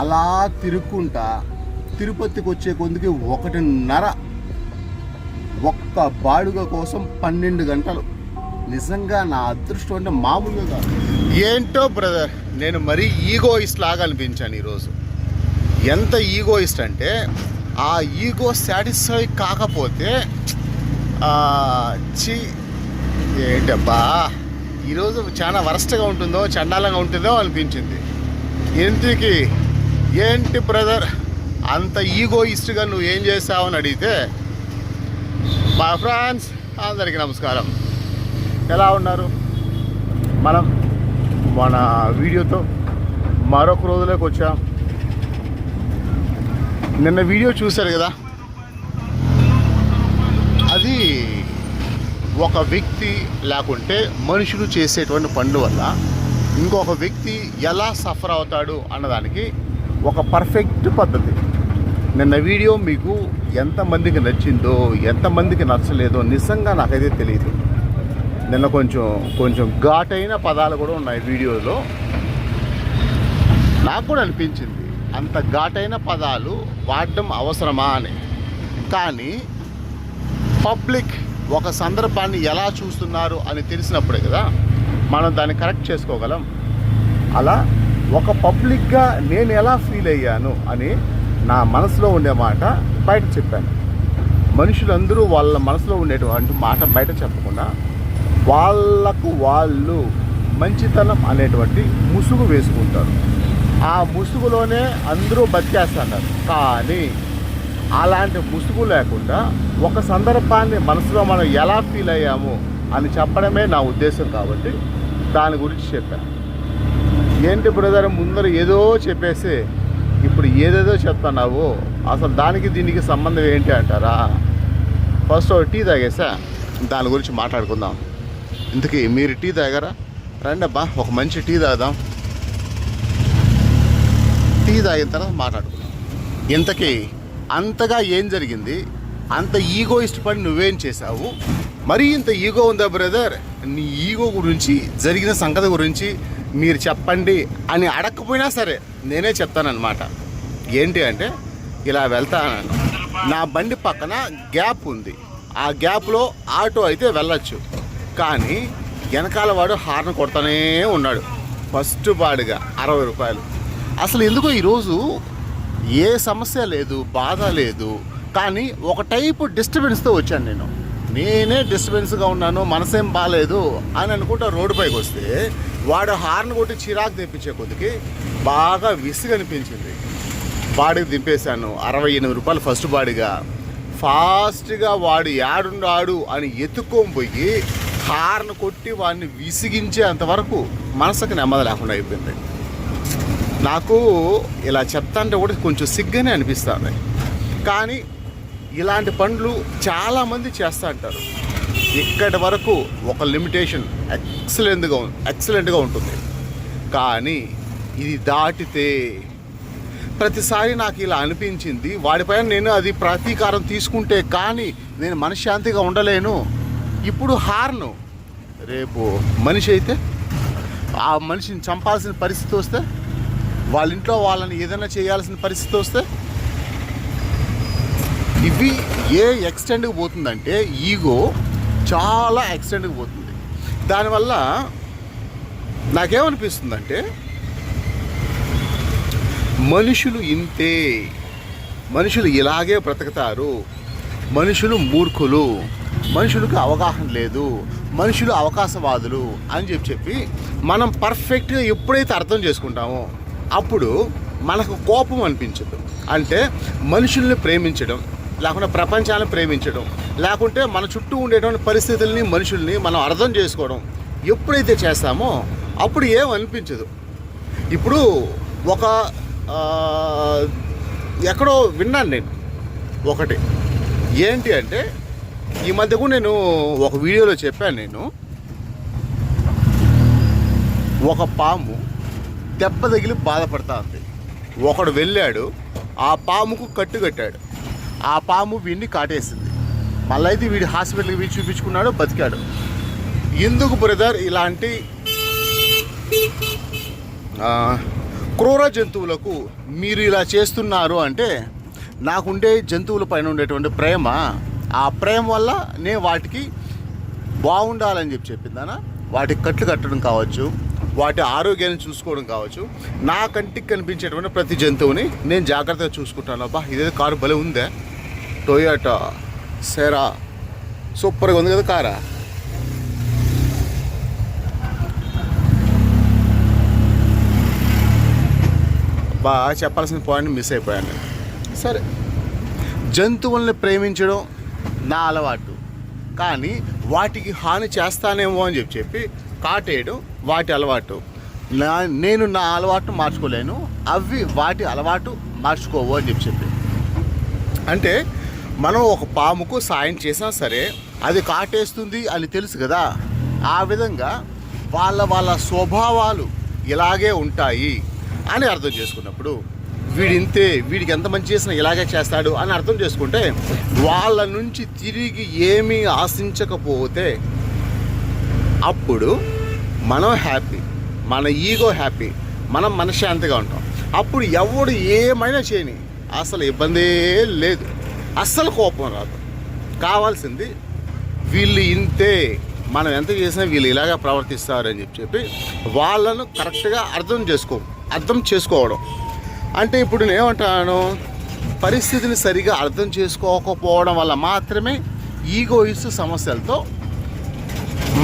అలా తిరుక్కుంటా తిరుపతికి వచ్చే కొందుకి ఒకటిన్నర ఒక్క బాడుగ కోసం పన్నెండు గంటలు. నిజంగా నా అదృష్టం అంటే మామూలుగా కాదు. ఏంటో బ్రదర్ నేను మరీ ఈగోయిస్ట్ లాగా అనిపించాను ఈరోజు. ఎంత ఈగోయిస్ట్ అంటే ఆ ఈగో సాటిస్ఫై కాకపోతే చి ఏంటబ్బా ఈరోజు చాలా వరస్ట్గా ఉంటుందో చండాలంగా ఉంటుందో అనిపించింది. ఎందుకు? ఏంటి బ్రదర్? అంత ఈగోయిస్ట్గా నువ్వు ఏం చేస్తావని అడిగితే మా ఫ్రాన్స్ అందరికీ నమస్కారం. ఎలా ఉన్నారు? మనం మన వీడియోతో మరొక రోజులోకి వచ్చాం. నిన్న వీడియో చూశారు కదా? అది ఒక వ్యక్తి లేకుంటే మనుషులు చేసేటువంటి పనుల వల్ల ఇంకొక వ్యక్తి ఎలా సఫర్ అవుతాడు అన్నదానికి ఒక పర్ఫెక్ట్ పద్ధతి. నిన్న వీడియో మీకు ఎంతమందికి నచ్చిందో ఎంతమందికి నచ్చలేదో నిజంగా నాకైతే తెలియదు నిన్న కొంచెం కొంచెం ఘాటైన పదాలు కూడా ఉన్నాయి వీడియోలో. నాకు కూడా అనిపించింది అంత ఘాటైన పదాలు వాడడం అవసరమా అని. కానీ పబ్లిక్ ఒక సందర్భాన్ని ఎలా చూస్తున్నారు అని తెలిసినప్పుడే కదా మనం దాన్ని కరెక్ట్ చేసుకోగలం. అలా ఒక పబ్లిక్గా నేను ఎలా ఫీల్ అయ్యాను అని నా మనసులో ఉండే మాట బయట చెప్పాను. మనుషులందరూ వాళ్ళ మనసులో ఉండేటువంటి మాట బయట చెప్పకుండా వాళ్ళకు వాళ్ళు మంచితనం అనేటువంటి ముసుగు వేసుకుంటారు. ఆ ముసుగులోనే అందరూ బతికేస్తున్నారు. కానీ అలాంటి ముసుగు లేకుండా ఒక సందర్భాన్ని మనసులో మనం ఎలా ఫీల్ అయ్యాము అని చెప్పడమే నా ఉద్దేశం కాబట్టి దాని గురించి చెప్పాను. ఏంటి బ్రదర్ ముందర ఏదో చెప్పేసి ఇప్పుడు ఏదేదో చెప్తున్నావు? అసలు దానికి దీనికి సంబంధం ఏంటి అంటారా? ఫస్ట్ ఒక టీ తాగేసా? దాని గురించి మాట్లాడుకుందాం. ఇంతకీ మీరు టీ తాగారా? రండి అబ్బా ఒక మంచి టీ తాగుదాం. టీ తాగిన తర్వాత మాట్లాడుకుందాం. ఇంతకీ అంతగా ఏం జరిగింది? అంత ఈగో ఇష్టపడి నువ్వేం చేసావు మరీ ఇంత ఈగో ఉందా బ్రదర్? నీ ఈగో గురించి జరిగిన సంగతి గురించి మీరు చెప్పండి అని అడగకపోయినా సరే నేనే చెప్తానన్నమాట. ఏంటి అంటే ఇలా వెళ్తానని. నా బండి పక్కన గ్యాప్ ఉంది. ఆ గ్యాప్లో ఆటో అయితే వెళ్ళొచ్చు. కానీ వెనకాల వాడు హార్న్ కొడతానే ఉన్నాడు. ఫస్ట్ బాడుగా అరవై రూపాయలు. అసలు ఎందుకో ఈరోజు ఏ సమస్య లేదు బాధ లేదు. కానీ ఒక టైపు డిస్టర్బెన్స్తో వచ్చాను నేను. నేనే డిస్టర్బెన్స్గా ఉన్నాను మనసేం బాగాలేదు అని అనుకుంటా రోడ్డు పైకి వస్తే వాడు హార్న్ కొట్టి చిరాకు తెప్పించే కొద్దికి బాగా విసుగు అనిపించింది. బాడీకి దింపేశాను. అరవై ఎనిమిది రూపాయలు ఫస్ట్ బాడీగా. ఫాస్ట్గా వాడు యాడుండాడు అని ఎత్తుకొని పోయి హార్న్ కొట్టి వాడిని విసిగించే అంతవరకు మనసుకు నెమ్మది లేకుండా అయిపోయింది. నాకు ఇలా చెప్తా అంటే కూడా కొంచెం సిగ్గానే అనిపిస్తుంది. కానీ ఇలాంటి పనులు చాలామంది చేస్తూ అంటారు. ఇక్కడి వరకు ఒక లిమిటేషన్ ఎక్సలెంట్గా ఎక్సలెంట్గా ఉంటుంది. కానీ ఇది దాటితే ప్రతిసారి నాకు ఇలా అనిపించింది. వాడిపైన నేను అది ప్రతీకారం తీసుకుంటే కానీ నేను మనశ్శాంతిగా ఉండలేను. ఇప్పుడు హార్ను. రేపు మనిషి అయితే ఆ మనిషిని చంపాల్సిన పరిస్థితి వస్తే వాళ్ళ ఇంట్లో వాళ్ళని ఏదైనా చేయాల్సిన పరిస్థితి వస్తే ఇవి ఏ ఎక్స్టెండ్కి పోతుందంటే ఈగో చాలా ఎక్స్టెండ్కి పోతుంది. దానివల్ల నాకేమనిపిస్తుందంటే మనుషులు ఇంతే. మనుషులు ఇలాగే బ్రతుకుతారు. మనుషులు మూర్ఖులు. మనుషులకు అవగాహన లేదు. మనుషులు అవకాశవాదులు అని చెప్పి చెప్పి మనం పర్ఫెక్ట్గా ఎప్పుడైతే అర్థం చేసుకుంటామో అప్పుడు మనకు కోపం అనిపించదు. అంటే మనుషుల్ని ప్రేమించడం లేకుంటే ప్రపంచాన్ని ప్రేమించడం లేకుంటే మన చుట్టూ ఉండేటువంటి పరిస్థితుల్ని మనుషుల్ని మనం అర్థం చేసుకోవడం ఎప్పుడైతే చేస్తామో అప్పుడు ఏం అనిపించదు ఇప్పుడు ఒక ఎక్కడో విన్నాను నేను ఒకటి. ఏంటి అంటే ఈ మధ్య కూడా నేను ఒక వీడియోలో చెప్పాను నేను. ఒక పాము దెబ్బ తగిలి బాధపడతా ఉంది. ఒకడు వెళ్ళాడు ఆ పాముకు కట్టు కట్టాడు. ఆ పాము వీడిని కాటేసింది. మళ్ళీ అయితే వీడి హాస్పిటల్కి వీడి చూపించుకున్నాడు బతికాడు. ఎందుకు బ్రదర్ ఇలాంటి క్రూర జంతువులకు మీరు ఇలా చేస్తున్నారు అంటే నాకుండే జంతువుల పైన ఉండేటువంటి ప్రేమ ఆ ప్రేమ వల్ల నేను వాటికి బాగుండాలని చెప్పి చెప్పిందానా వాటికి కట్లు కట్టడం కావచ్చు వాటి ఆరోగ్యాన్ని చూసుకోవడం కావచ్చు నా కంటికి కనిపించేటువంటి ప్రతి జంతువుని నేను జాగ్రత్తగా చూసుకుంటాను. అబ్బా ఇదే కారు భలే ఉందే. టొయోటా సెరా సూపర్గా ఉంది కదా కారా? బాగా చెప్పాల్సిన పాయింట్ మిస్ అయిపోయాను. సరే. జంతువుల్ని ప్రేమించడం నా అలవాటు. కానీ వాటికి హాని చేస్తానేమో అని చెప్పి చెప్పి కాటేయడం వాటి అలవాటు. నా నేను నా అలవాటు మార్చుకోలేను. అవి వాటి అలవాటు మార్చుకోవు అని చెప్పి చెప్పి. అంటే మనం ఒక పాముకు సాయం చేసినా సరే అది కాటేస్తుంది అని తెలుసు కదా. ఆ విధంగా వాళ్ళ వాళ్ళ స్వభావాలు ఇలాగే ఉంటాయి అని అర్థం చేసుకున్నప్పుడు వీడింతే వీడికి ఎంత మంచి చేసినా ఇలాగే చేస్తాడు అని అర్థం చేసుకుంటే వాళ్ళ నుంచి తిరిగి ఏమీ ఆశించకపోతే అప్పుడు మనం హ్యాపీ మన ఈగో హ్యాపీ మనం మనశ్శాంతిగా ఉంటాం. అప్పుడు ఎవడు ఏమైనా చేయని అసలు ఇబ్బందే లేదు. అస్సలు కోపం రాదు. కావాల్సింది వీళ్ళు ఇంతే మనం ఎంత చేసినా వీళ్ళు ఇలాగా ప్రవర్తిస్తారు అని చెప్పి చెప్పి వాళ్ళను కరెక్ట్గా అర్థం చేసుకో అర్థం చేసుకోవడం. అంటే ఇప్పుడు నేను ఏమంటాను పరిస్థితిని సరిగా అర్థం చేసుకోకపోవడం వల్ల మాత్రమే ఈగోయిస్ సమస్యలతో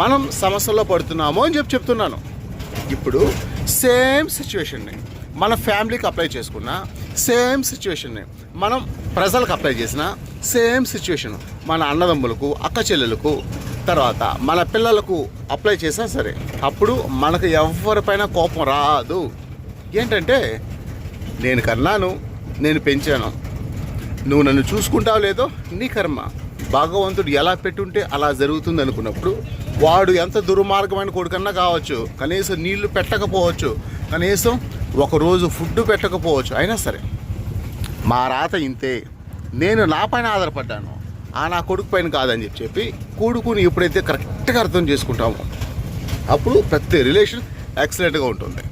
మనం సమస్యల్లో పడుతున్నాము అని చెప్పి చెప్తున్నాను. ఇప్పుడు సేమ్ సిచ్యువేషన్ని మన ఫ్యామిలీకి అప్లై చేసుకున్న సేమ్ సిచ్యువేషన్ని మనం ప్రజలకు అప్లై చేసిన సేమ్ సిచ్యువేషన్ మన అన్నదమ్ములకు అక్క చెల్లెలకు తర్వాత మన పిల్లలకు అప్లై చేసినా సరే అప్పుడు మనకు ఎవరిపైన కోపం రాదు. ఏంటంటే నేను కన్నాను నేను పెంచాను. నువ్వు నన్ను చూసుకుంటావు లేదో నీ కర్మ. భగవంతుడు ఎలా పెట్టుంటే అలా జరుగుతుంది అనుకున్నప్పుడు వాడు ఎంత దుర్మార్గమైన కొడుకన్నా కావచ్చు కనీసం నీళ్ళు పెట్టకపోవచ్చు కనీసం ఒకరోజు ఫుడ్ పెట్టకపోవచ్చు అయినా సరే. మా రాత ఇంతే. నేను నా పైన ఆధారపడ్డాను. ఆ నా కొడుకు పైన కాదని చెప్పి చెప్పి కొడుకుని ఎప్పుడైతే కరెక్ట్గా అర్థం చేసుకుంటామో అప్పుడు ప్రతి రిలేషన్ ఎక్సలెంట్గా ఉంటుంది.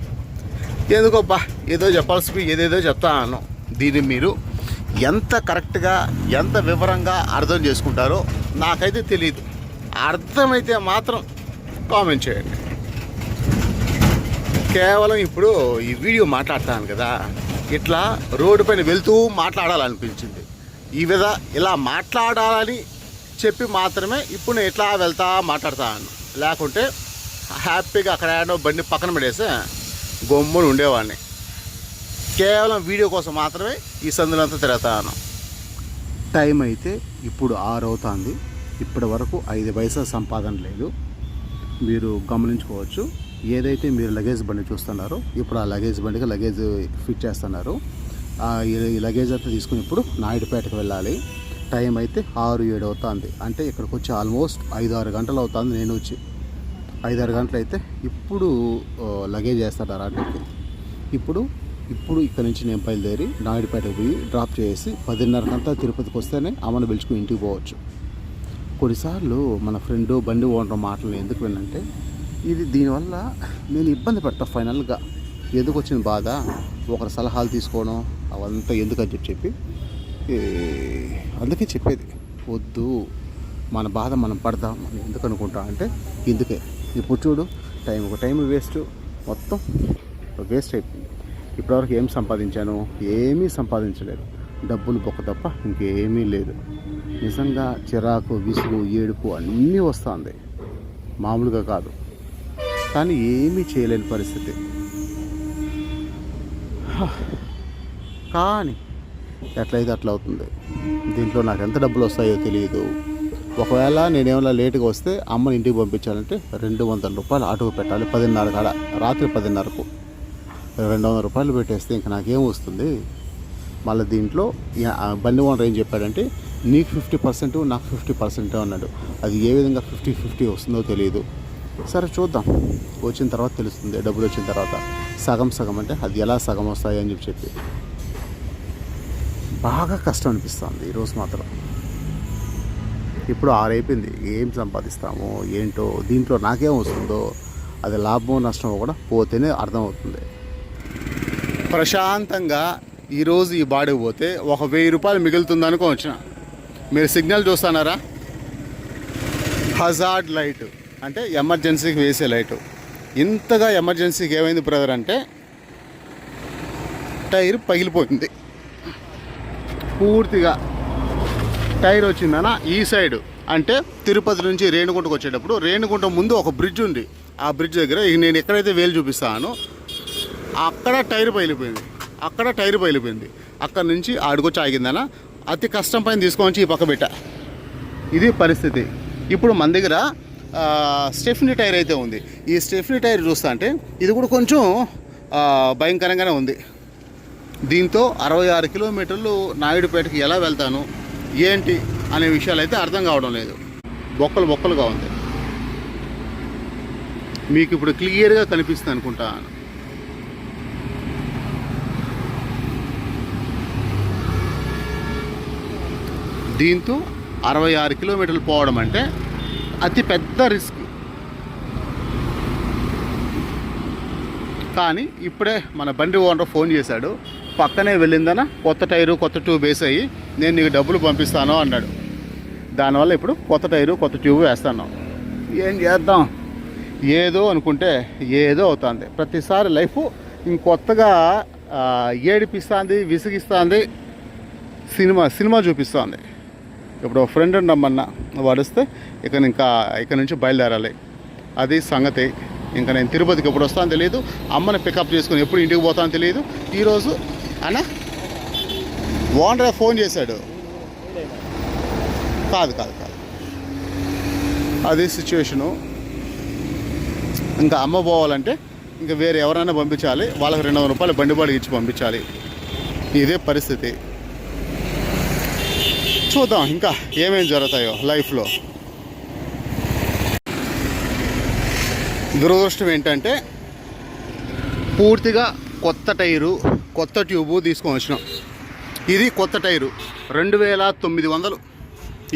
ఎందుకోబ్బా ఏదో చెప్పాల్సి ఏదేదో చెప్తా అన్నాం దీన్ని మీరు ఎంత కరెక్ట్గా ఎంత వివరంగా అర్థం చేసుకుంటారో నాకైతే తెలియదు అర్థమైతే మాత్రం కామెంట్ చేయండి. కేవలం ఇప్పుడు ఈ వీడియో మాట్లాడతాను కదా. ఇట్లా రోడ్డు పైన వెళ్తూ మాట్లాడాలనిపించింది. ఈ విధ ఇలా మాట్లాడాలని చెప్పి మాత్రమే ఇప్పుడు నేను ఇట్లా వెళ్తా మాట్లాడతాను. లేకుంటే హ్యాపీగా అక్కడ ఏడో బండి పక్కన పడేసి గమ్మున ఉండేవాడిని. కేవలం వీడియో కోసం మాత్రమే ఈ సందులంతా తిరుగుతాను టైం అయితే ఇప్పుడు ఆరు అవుతుంది ఇప్పటి వరకు ఐదు పైసా సంపాదన లేదు. మీరు గమనించుకోవచ్చు. ఏదైతే మీరు లగేజ్ బండి చూస్తున్నారో ఇప్పుడు ఆ లగేజ్ బండికి లగేజ్ ఫిట్ చేస్తున్నారు. ఆ ఈ- లగేజ్ అంతా తీసుకుని ఇప్పుడు నాయుడుపేటకు వెళ్ళాలి. టైం అయితే ఆరు ఏడు అవుతుంది. అంటే ఇక్కడికి వచ్చి ఆల్మోస్ట్ ఐదు ఆరు గంటలు అవుతుంది నేను వచ్చి. ఐదు ఆరు గంటలు అయితే ఇప్పుడు లగేజ్ వేస్తారు రావడానికి ఇప్పుడు ఇప్పుడు ఇక్కడ నుంచి నేను బయలుదేరి నాయుడుపేటకు పోయి డ్రాప్ చేసి పదిన్నరకంతా తిరుపతికి వస్తేనే అమ్మను పిలుచుకుని ఇంటికి పోవచ్చు. కొన్నిసార్లు మన ఫ్రెండ్ బండి ఓనర్ మాటలు ఎందుకు వినంటే ఇది దీనివల్ల నేను ఇబ్బంది పడతా ఫైనల్గా. ఎందుకు వచ్చిన బాధ? ఒకరి సలహాలు తీసుకోవడం అవంతా ఎందుకు చెప్పి చెప్పి అందుకే చెప్పేది. వద్దు మన బాధ మనం పడదాం అని ఎందుకు అనుకుంటా అంటే ఇందుకే. ఇప్పుడు చూడు టైం ఒక టైం వేస్ట్ మొత్తం వేస్ట్ అయిపోయింది. ఇప్పటివరకు ఏం సంపాదించాను? ఏమీ సంపాదించలేదు. డబ్బులు బొక్క తప్ప ఇంకేమీ లేదు. నిజంగా చిరాకు విసుగు ఏడుపు అన్నీ వస్తుంది. మామూలుగా కాదు. కానీ ఏమీ చేయలేని పరిస్థితి. కానీ ఎట్లయితే అట్లా అవుతుంది దీంట్లో నాకు ఎంత డబ్బులు వస్తాయో తెలియదు ఒకవేళ నేనేమైనా లేటుగా వస్తే అమ్మని ఇంటికి పంపించాలంటే రెండు వందల రూపాయలు ఆటో పెట్టాలి పదిన్నర కాడ రాత్రి పదిన్నరకు. రెండు వందల రూపాయలు పెట్టేస్తే ఇంకా నాకేం వస్తుంది? మళ్ళీ దీంట్లో ఆ బండి ఓనర్ ఏం చెప్పాడంటే నీకు ఫిఫ్టీ పర్సెంట్ నాకు ఫిఫ్టీ పర్సెంట్ అన్నాడు. అది ఏ విధంగా ఫిఫ్టీ ఫిఫ్టీ వస్తుందో తెలియదు సరే చూద్దాం. వచ్చిన తర్వాత తెలుస్తుంది డబ్బులు వచ్చిన తర్వాత సగం సగం అంటే అది ఎలా సగం వస్తాయి అని చెప్పి బాగా కష్టం అనిపిస్తుంది ఈరోజు మాత్రం. ఇప్పుడు ఆరైపోయింది. ఏం సంపాదిస్తామో ఏంటో దీంట్లో నాకేం వస్తుందో అది లాభమో నష్టమో కూడా పోతేనే అర్థమవుతుంది. ప్రశాంతంగా ఈరోజు ఈ బాడీ పోతే ఒక వెయ్యి రూపాయలు మిగులుతుంది వచ్చిన మీరు సిగ్నల్ చూస్తున్నారా? Hazard light. అంటే ఎమర్జెన్సీకి వేసే లైటు. ఇంతగా ఎమర్జెన్సీకి ఏమైంది బ్రదర్ అంటే టైర్ పగిలిపోయింది. పూర్తిగా టైర్ వచ్చిందన? ఈ సైడ్. అంటే తిరుపతి నుంచి రేణుగుంటకు వచ్చేటప్పుడు రేణుగుంట ముందు ఒక బ్రిడ్జ్ ఉంది. ఆ బ్రిడ్జ్ దగ్గర నేను ఎక్కడైతే వేలు చూపిస్తానో అక్కడ టైర్ పగిలిపోయింది. అక్కడ టైర్ పగిలిపోయింది. అక్కడ నుంచి ఆడుకొచ్చి ఆగిందన అతి కష్టం పైన తీసుకొని వచ్చి ఈ పక్క పెట్ట. ఇది పరిస్థితి. ఇప్పుడు మన దగ్గర స్టెఫ్నీ టైర్ అయితే ఉంది. ఈ స్టెఫ్నీ టైర్ చూస్తా అంటే ఇది కూడా కొంచెం భయంకరంగానే ఉంది. దీంతో అరవై ఆరు కిలోమీటర్లు నాయుడుపేటకి ఎలా వెళ్తాను ఏంటి అనే విషయాలు అయితే అర్థం కావడం లేదు. బొక్కలు బొక్కలుగా ఉంది. మీకు ఇప్పుడు క్లియర్గా కనిపిస్తుంది అనుకుంటాను దీంతో అరవై ఆరు కిలోమీటర్లు పోవడం అంటే అతి పెద్ద రిస్క్. కానీ ఇప్పుడే మన బండి ఓనర్ ఫోన్ చేశాడు. పక్కనే వెళ్ళిందన? కొత్త టైరు కొత్త ట్యూబ్ వేసాయి. నేను నీకు డబ్బులు పంపిస్తాను అన్నాడు. దానివల్ల ఇప్పుడు కొత్త టైరు కొత్త ట్యూబ్ వేస్తాను. ఏం చేద్దాం? ఏదో అనుకుంటే ఏదో అవుతుంది. ప్రతిసారి లైఫ్ ఇంకొత్తగా ఏడిపిస్తుంది విసిగిస్తుంది. సినిమా సినిమా చూపిస్తుంది. ఇప్పుడు ఫ్రెండ్ ఉండమన్నా వాడిస్తే ఇక ఇంకా ఇక నుంచి బయలుదేరాలి. అది సంగతి. ఇంకా నేను తిరుపతికి ఎప్పుడు వస్తానో తెలియదు అమ్మని పికప్ చేసుకుని ఎప్పుడు ఇంటికి పోతానో తెలియదు ఈరోజు అన్న ఓనర్ ఫోన్ చేశాడు. కాదు కాదు కాదు. అది సిచ్యువేషను ఇంకా అమ్మ పోవాలంటే ఇంకా వేరే ఎవరైనా పంపించాలి. వాళ్ళకి రెండు వందల రూపాయలు బండి బాడికి ఇచ్చి పంపించాలి. ఇదే పరిస్థితి. చూద్దాం ఇంకా ఏమేమి జరుగుతాయో లైఫ్లో. దురదృష్టం ఏంటంటే పూర్తిగా కొత్త టైరు కొత్త ట్యూబు తీసుకొని వచ్చినాం. ఇది కొత్త టైరు రెండు వేల తొమ్మిది వందలు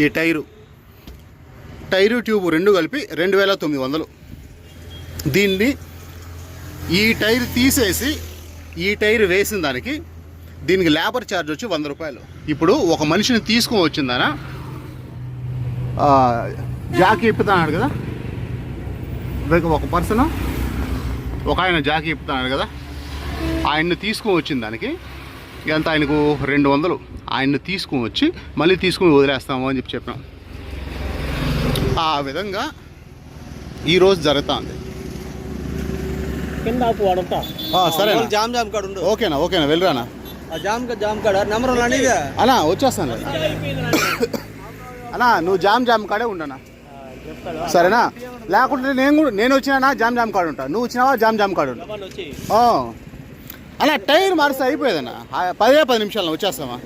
ఈ టైరు. టైరు ట్యూబు రెండు కలిపి రెండు వేల తొమ్మిది వందలు. దీన్ని ఈ టైర్ తీసేసి ఈ టైర్ వేసిన దానికి దీనికి లేబర్ ఛార్జ్ వచ్చి వంద రూపాయలు. ఇప్పుడు ఒక మనిషిని తీసుకొని వచ్చిందనా? ఆ, జాకీ ఇప్పుతున్నాడు కదా? ఒక పర్సన్? ఒక ఆయన జాకీ ఇప్పుతున్నాడు కదా? ఆయన్ని తీసుకొని వచ్చిన దానికి ఎంత? ఆయనకు రెండు వందలు. ఆయన్ని తీసుకొని వచ్చి మళ్ళీ తీసుకొని వదిలేస్తాము అని చెప్పి చెప్పాం ఆ విధంగా ఈరోజు జరుగుతుంది. సరే జామ్ జామ్ కాడ ఓకేనా? ఓకేనా? వెళ్ళరానా? ఆ జామ్ జామ్ కాడ? నెంబర్ అన్నా వచ్చేస్తాను. అన్నా నువ్వు జామ్ జామ్ కాడే ఉండనా? సరేనా? లేకుంటే నేను కూడా నేను వచ్చినా జామ్ జామ్ కాడు ఉంటా. నువ్వు వచ్చినావా? జామ్ జామ్ కాడు ఉంటా. అలా టైర్ మారిస్తే అయిపోయేదన్నా? పదే పది నిమిషాలు వచ్చేస్తామా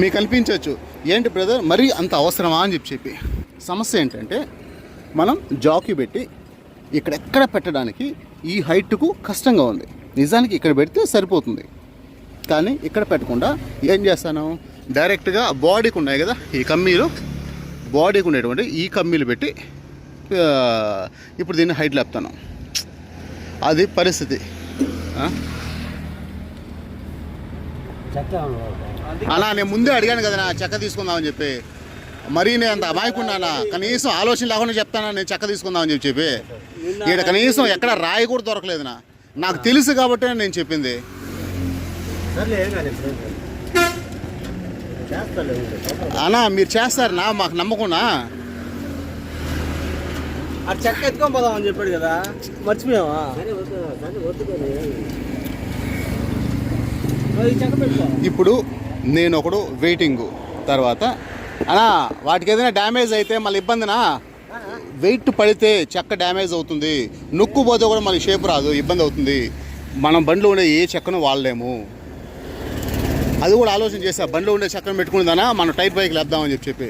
మీకు అనిపించవచ్చు. ఏంటి బ్రదర్ మరీ అంత అవసరమా అని చెప్పి చెప్పి. సమస్య ఏంటంటే మనం జాకీ పెట్టి ఇక్కడెక్కడ పెట్టడానికి ఈ హైట్కు కష్టంగా ఉంది. నిజానికి ఇక్కడ పెడితే సరిపోతుంది. కానీ ఇక్కడ పెట్టకుండా ఏం చేస్తాను? డైరెక్ట్గా బాడీకి ఉన్నాయి కదా ఈ కమ్మీలు. బాడీకి ఉండేటువంటి ఈ కమ్మీలు పెట్టి ఇప్పుడు దీన్ని హైట్ లేపుతాను. అది పరిస్థితి. అలా నేను ముందే అడిగాను కదా నా చెక్క తీసుకుందామని చెప్పి. మరీ నేను అంత అమాయకున్నానా? కనీసం ఆలోచన లేకుండా చెప్తానా? నేను చెక్క తీసుకుందామని చెప్పి చెప్పి. ఇక్కడ కనీసం ఎక్కడ రాయి కూడా దొరకలేదు నా నాకు తెలుసు కాబట్టి నేను చెప్పింది. అన్నా మీరు చేస్తారు నా మాకు నమ్మకున్నా ఆ చెక్క ఎత్తుకొని పోదాం అని చెప్పాడు కదా మర్చిపోయావా? ఇప్పుడు నేను ఒకడు వెయిటింగ్ తర్వాత అన్నా వాటికి ఏదైనా డ్యామేజ్ అయితే మళ్ళీ ఇబ్బందినా? వెయిట్ పడితే చెక్క డ్యామేజ్ అవుతుంది. నొక్కు పోతే కూడా మళ్ళీ షేప్ రాదు ఇబ్బంది అవుతుంది. మనం బండిలో ఉండే ఏ చెక్కను వాడలేము. అది కూడా ఆలోచన చేసా బండిలో ఉండే చెక్కను పెట్టుకుందానా మనం టైర్ బైక్ లేపుదామని చెప్పి చెప్పి.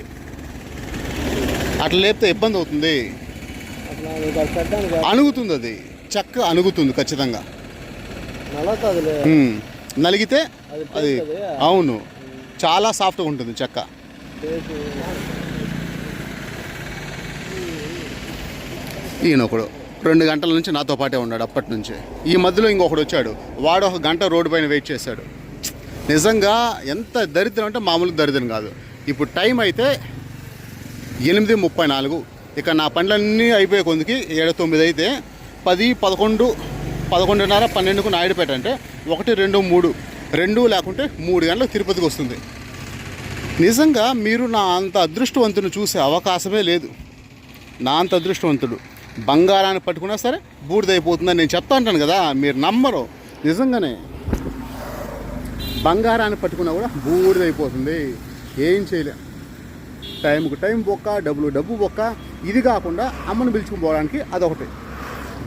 అట్లా లేపితే ఇబ్బంది అవుతుంది. అణుగుతుంది అది. చెక్క అణుగుతుంది ఖచ్చితంగా. నలిగితే అది. అవును. చాలా సాఫ్ట్గా ఉంటుంది చెక్క. ఈయన ఒకడు. రెండు గంటల నుంచి నాతో పాటే ఉన్నాడు అప్పటి నుంచి. ఈ మధ్యలో ఇంకొకడు వచ్చాడు. వాడు ఒక గంట రోడ్డు పైన వెయిట్ చేశాడు. నిజంగా ఎంత దరిద్రం అంటే మామూలు దరిద్రం కాదు. ఇప్పుడు టైం అయితే ఎనిమిది ముప్పై నాలుగు. ఇక నా పనులన్నీ అయిపోయే కొందికి ఏడు తొమ్మిది అయితే పది పదకొండు పదకొండున్నర పన్నెండుకు నాయుడుపేట అంటే ఒకటి రెండు మూడు. రెండు లేకుంటే మూడు గంటలకు తిరుపతికి వస్తుంది. నిజంగా మీరు నా అంత అదృష్టవంతుని చూసే అవకాశమే లేదు. నా అంత అదృష్టవంతుడు. బంగారాన్ని పట్టుకున్నా సరే బూడిదైపోతుందని నేను చెప్తా ఉంటాను కదా మీరు నమ్మరు. నిజంగానే బంగారాన్ని పట్టుకున్నా కూడా బూడిదైపోతుంది. ఏం చేయలేం. టైంకు టైం బొక్క డబ్బులు డబ్బు బొక్క. ఇది కాకుండా అమ్మను పిలుచుకుని పోవడానికి అదొకటి.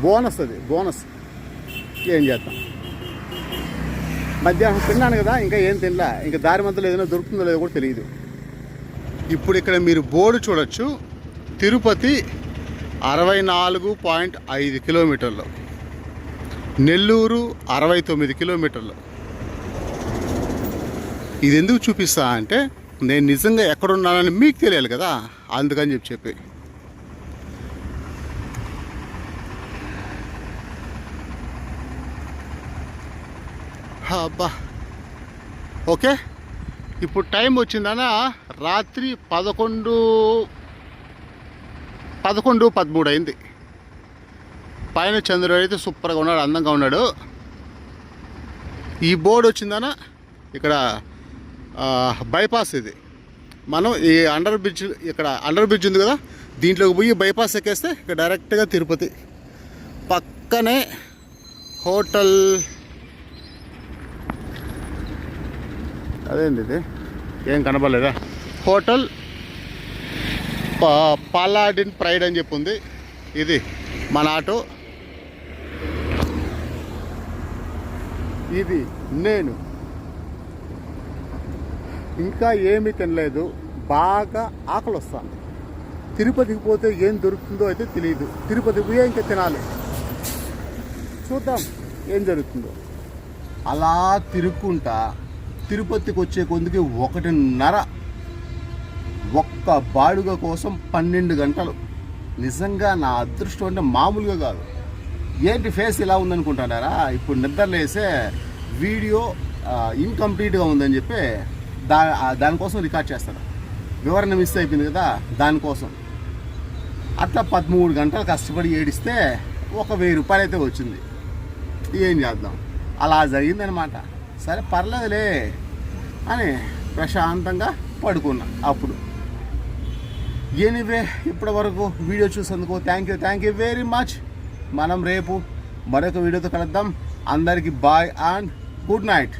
బోనస్ అది బోనస్. ఏం చేద్దాం మధ్యాహ్నం తిన్నాను కదా ఇంకా ఏం తినలా? ఇంకా దారి మధ్యలో ఏదైనా దొరుకుతుందో లేదో కూడా తెలియదు. ఇప్పుడు ఇక్కడ మీరు బోర్డు చూడొచ్చు. తిరుపతి అరవై నాలుగు పాయింట్ ఐదు కిలోమీటర్లు. నెల్లూరు అరవై తొమ్మిది కిలోమీటర్లు. ఇది ఎందుకు చూపిస్తా అంటే నేను నిజంగా ఎక్కడున్నానని మీకు తెలియాలి కదా అందుకని చెప్పి చెప్పి. అబ్బా! ఓకే? ఇప్పుడు టైం వచ్చిందన? రాత్రి పదకొండు పదకొండు పదమూడు అయింది. పైన చంద్రుడు అయితే సూపర్గా ఉన్నాడు అందంగా ఉన్నాడు. ఈ బోర్డు వచ్చిందన ఇక్కడ బైపాస్ ఇది. మనం ఈ అండర్ బ్రిడ్జ్ ఇక్కడ అండర్ బ్రిడ్జ్ ఉంది కదా దీంట్లోకి పోయి బైపాస్ ఎక్కేస్తే ఇక్కడ డైరెక్ట్గా తిరుపతి. పక్కనే హోటల్ అదేంది ఇది? ఏం కనపడలేదా హోటల్ పాలాడిన్ ప్రైడ్ అని చెప్పి ఉంది ఇది మన ఆటో. ఇది నేను. ఇంకా ఏమీ తినలేదు. బాగా ఆకలి వస్తుంది తిరుపతికి పోతే ఏం దొరుకుతుందో అయితే తెలియదు తిరుపతికి పోయే ఇంకా తినాలి. చూద్దాం ఏం జరుగుతుందో. అలా తిరుక్కుంటా. తిరుపతికి వచ్చే కొందుకి ఒకటిన్నర ఒక్క బాడుగ కోసం పన్నెండు గంటలు. నిజంగా నా అదృష్టం అంటే మామూలుగా కాదు. ఏంటి ఫేస్ ఇలా ఉందనుకుంటున్నారా? ఇప్పుడు నిద్రలేసే వీడియో ఇన్కంప్లీట్గా ఉందని చెప్పి దా దానికోసం రికార్డ్ చేస్తాను. వివరణ మిస్ అయిపోయింది కదా దానికోసం అట్లా పదమూడు గంటలు కష్టపడి ఏడిస్తే ఒక వెయ్యి రూపాయలు అయితే వచ్చింది. ఏం చేద్దాం? అలా జరిగిందనమాట సరే పర్లేదులే అని ప్రశాంతంగా పడుకున్నా అప్పుడు. ఎనీవే ఇప్పటి వరకు వీడియో చూసేందుకు thank you thank you very much మనం రేపు మరొక వీడియోతో కలుద్దాం. అందరికీ బాయ్ అండ్ గుడ్ నైట్